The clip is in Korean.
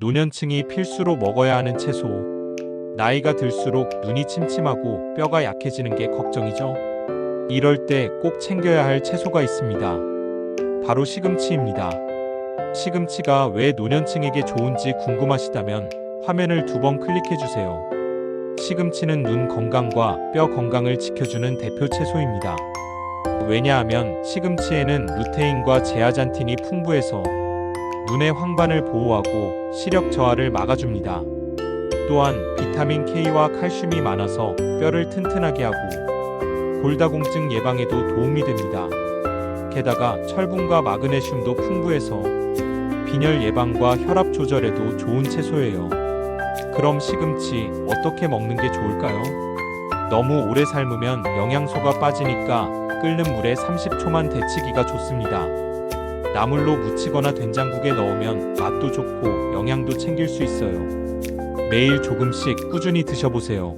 노년층이 필수로 먹어야 하는 채소. 나이가 들수록 눈이 침침하고 뼈가 약해지는 게 걱정이죠. 이럴 때 꼭 챙겨야 할 채소가 있습니다. 바로 시금치입니다. 시금치가 왜 노년층에게 좋은지 궁금하시다면 화면을 두 번 클릭해 주세요. 시금치는 눈 건강과 뼈 건강을 지켜주는 대표 채소입니다. 왜냐하면 시금치에는 루테인과 제아잔틴이 풍부해서 눈의 황반을 보호하고 시력 저하를 막아줍니다. 또한 비타민 K와 칼슘이 많아서 뼈를 튼튼하게 하고 골다공증 예방에도 도움이 됩니다. 게다가 철분과 마그네슘도 풍부해서 빈혈 예방과 혈압 조절에도 좋은 채소예요. 그럼 시금치 어떻게 먹는 게 좋을까요? 너무 오래 삶으면 영양소가 빠지니까 끓는 물에 30초만 데치기가 좋습니다. 나물로 무치거나 된장국에 넣으면 맛도 좋고 영양도 챙길 수 있어요. 매일 조금씩 꾸준히 드셔보세요.